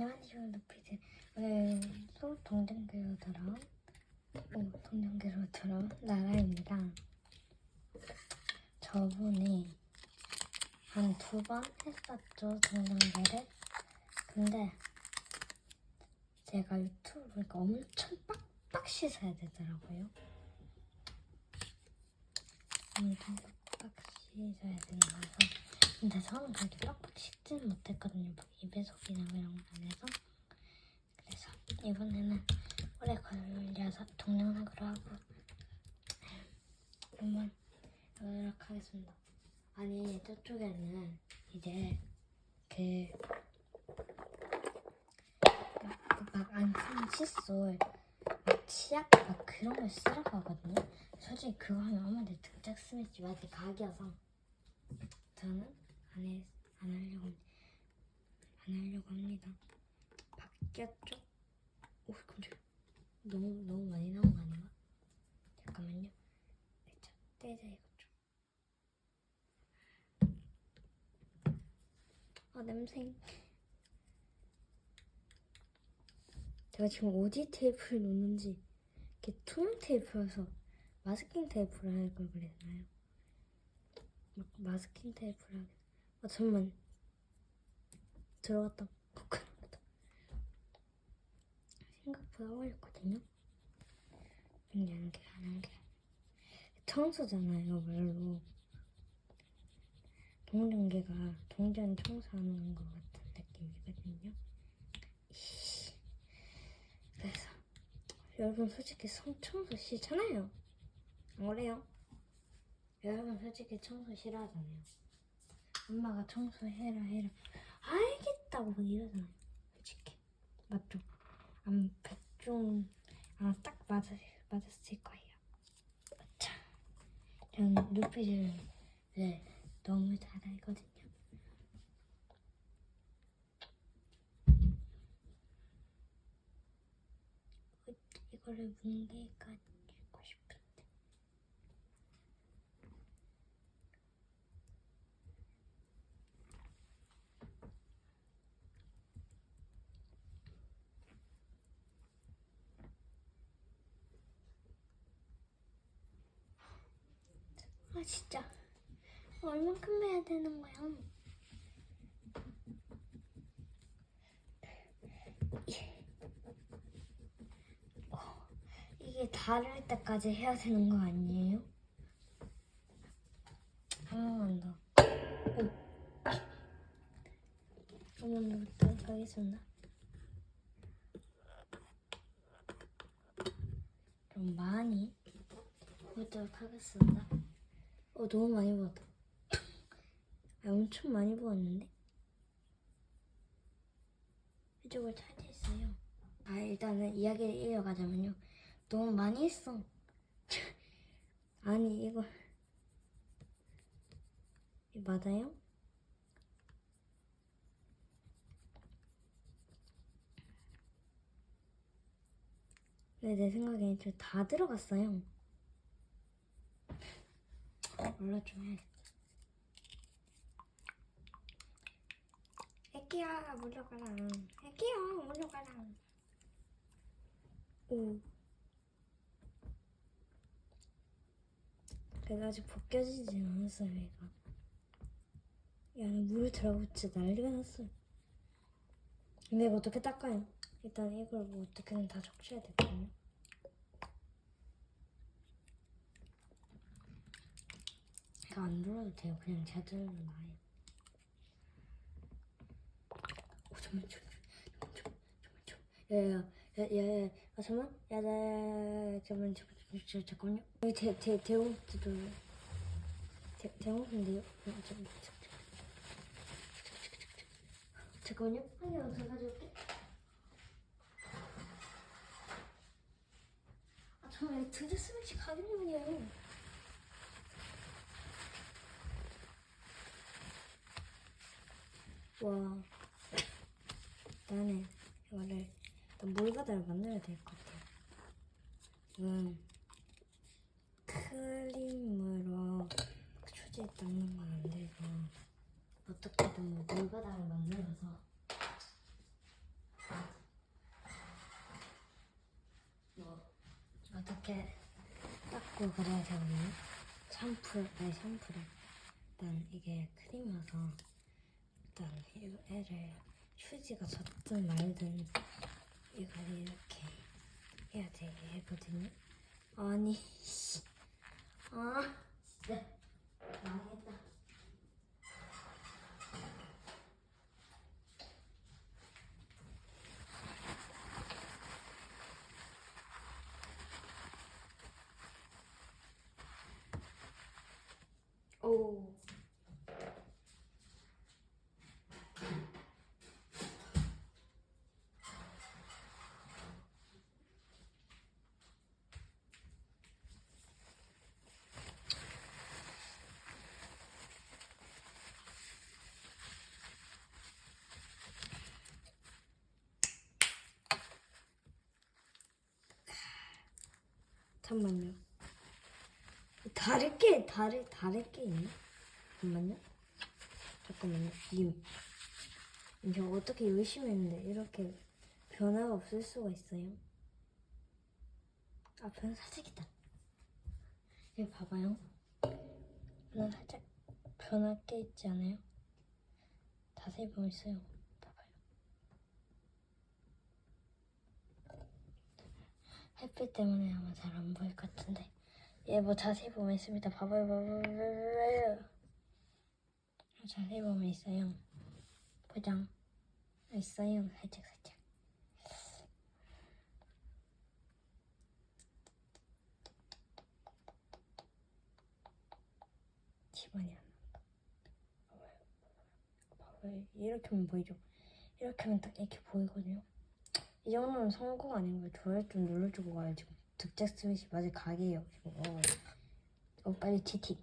안녕하세요 루피드 오늘도 동전계로 돌아온 오, 동전계로 돌아온 나라입니다. 저번에 한 두 번 했었죠 동전계를. 근데 제가 유튜브 보니까 엄청 빡빡 씻어야 되더라고요. 엄청 빡빡 씻어야 되는 거라서 근데 저는 그렇게 빡빡 씻지는 못했거든요. 뭐 입에 속이나 이런 거안 해서. 그래서 이번에는 오래 걸려서 동영상으로 하고 한번 하도록 하겠습니다. 아니 저쪽에는 이제 그 막안 쓰는 칫솔 막 치약 막 그런 걸 쓰라고 하거든요. 솔직히 그거 하면 아무리 등짝 스매치 맛이 각이어서 저는 안, 해, 안 하려고 안 하려고 합니다. 바뀌었죠? 오 깜짝 너무 너무 많이 나온 거 아닌가? 잠깐만요. 자, 떼자 이거 좀. 아 냄새. 제가 지금 어디 테이프를 놓는지 이렇게 투명 테이프여서 마스킹 테이프를 할 걸 그랬나요? 막 마스킹 테이프를 하게. 아 잠만 들어갔다 kok하다 생각보다 어렵거든요. 안 게, 안 게. 청소잖아요, 말로. 동전개가 동전 청소하는 것 같은 느낌이거든요. 그래서 여러분 솔직히 성 청소 싫잖아요. 안 그래요? 여러분 솔직히 청소 싫어하잖아요. 엄마가 청소해라 해라 알겠다고 막 이러잖아요. 솔직히 맞죠? 아마 백종 아마 딱 맞았 맞았을 거예요. 자, 저는 루피를 네, 너무 잘 알거든요. 어, 이거를 뭉개가 읽고 싶은데. 아 진짜 얼만큼 해야 되는 거야? 어, 이게 닳을 때까지 해야 되는 거 아니에요? 한 번만 더. 한 번만 더 가겠습니다. 좀 많이 보도록 하겠습니다. 어 너무 많이 부었다. 아, 엄청 많이 부었는데? 이쪽을 차지했어요. 아 일단은 이야기를 이어가자면요. 너무 많이 했어. 아니 이거 맞아요? 근데 내 생각에 저 다 들어갔어요. 몰라 좀 해야겠다. 애기야 물러가라. 애기야 물러가라. 오. 내가 아직 벗겨지지 않았어요 얘가. 야 물을 진짜 난리가 났어요. 근데 이거 어떻게 닦아요? 일단 이걸 뭐 어떻게든 다 적셔야 되거든요. 이거 안 눌러도 돼요. 그냥 제대로 놔요. 오, 잠깐만, 잠깐만, 잠깐만, 잠깐만, 잠깐만. 야, 야, 야, 야, 야, 아, 잠깐만, 야, 야, 야, 야, 잠깐만, 잠깐만, 잠깐만, 잠깐만요. 여기 대, 대, 대공도 대, 대공인데요? 잠깐만, 잠깐만요. 아니요, 저 가져올게. 아, 정말 등자 스매치 가겠냐고요. 와. 나는 이거를 물바다를 만들어야 될 것 같아. 이건 크림으로 초지에 닦는 건 안 되고 어떻게든 물바다를 만들어서. 뭐 어떻게 닦고 그래야 되나? 샴푸 아니 샴푸를. 일단 이게 크림이어서 이 애를 휴지가 젖든 말든 이걸 이렇게 해야 되거든요. 아니, 씨. 아, 진짜 망했다. 오. 잠깐만요. 다를 게 다를 다를 게 있나? 잠깐만요. 잠깐만요. 님. 이제 어떻게 열심히 했는데 이렇게 변화가 없을 수가 있어요? 아 변화 살짝 있다. 여기 봐봐요. 변화 살짝 변화 꽤 있지 않아요? 자세히 보면 있어요. 봐봐요. 햇빛 때문에 아마 잘 안 보일 것 같은데. 얘 뭐 자세히 보면 있습니다. 봐봐요, 봐봐요. 자세히 보면 있어요. 보장. 있어요, 살짝, 살짝. 집안이 안 난다. 봐봐요, 봐봐요. 봐봐요. 이렇게 하면 보이죠? 이렇게 하면 딱 이렇게 보이거든요. 이 정도면 성공 아닌가요? 좋아요 좀 눌러주고 가요. 지금 득작 스매시 각이에요. 지금. 어. 어, 빨리 티티.